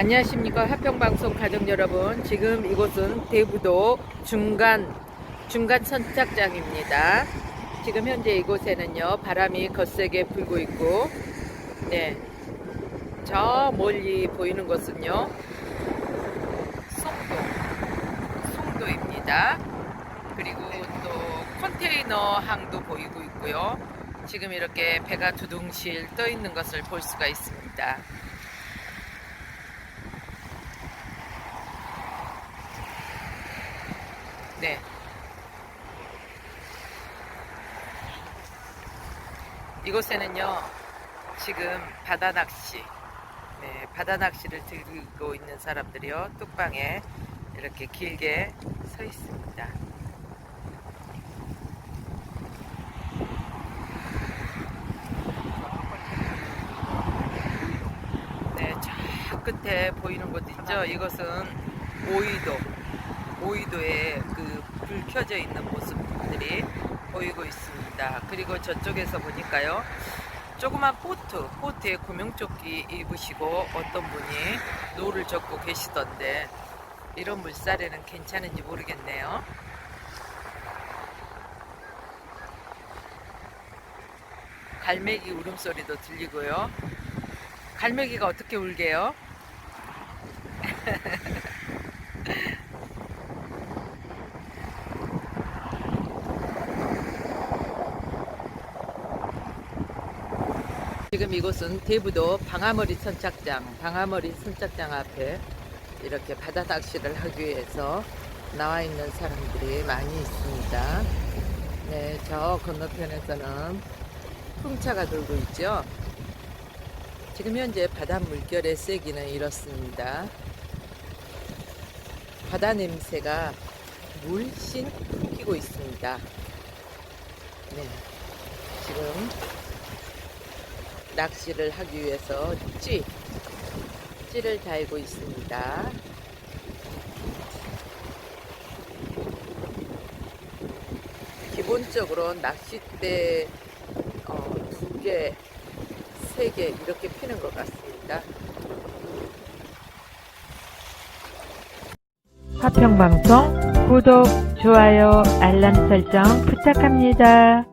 안녕하십니까 화평방송 가족 여러분. 지금 이곳은 대부도 중간 중간 선착장입니다. 지금 현재 이곳에는요 바람이 거세게 불고 있고 네저 멀리 보이는 것은요 송도 송도입니다. 그리고 또 컨테이너 항도 보이고 있고요. 지금 이렇게 배가 두둥실 떠 있는 것을 볼 수가 있습니다. 네. 이곳에는요, 지금 바다 낚시, 네, 바다 낚시를 들고 있는 사람들이요, 뚝방에 이렇게 길게 서 있습니다. 네, 저 끝에 보이는 곳 있죠? 이것은 오이도, 오이도에 그 불 켜져 있는 모습들이 보이고 있습니다. 그리고 저쪽에서 보니까요, 조그만 보트, 보트에 구명조끼 입으시고 어떤 분이 노를 젓고 계시던데 이런 물살에는 괜찮은지 모르겠네요. 갈매기 울음소리도 들리고요. 갈매기가 어떻게 울게요? 지금 이곳은 대부도 방아머리 선착장, 방아머리 선착장 앞에 이렇게 바다 낚시를 하기 위해서 나와 있는 사람들이 많이 있습니다. 네, 저 건너편에서는 풍차가 돌고 있죠. 지금 현재 바다 물결의 세기는 이렇습니다. 바다 냄새가 물씬 풍기고 있습니다. 네, 지금 낚시를 하기 위해서 찌, 찌를 달고 있습니다. 기본적으로 낚싯대 어, 두 개, 세 개 이렇게 피는 것 같습니다. 화평방송 구독, 좋아요, 알람 설정 부탁합니다.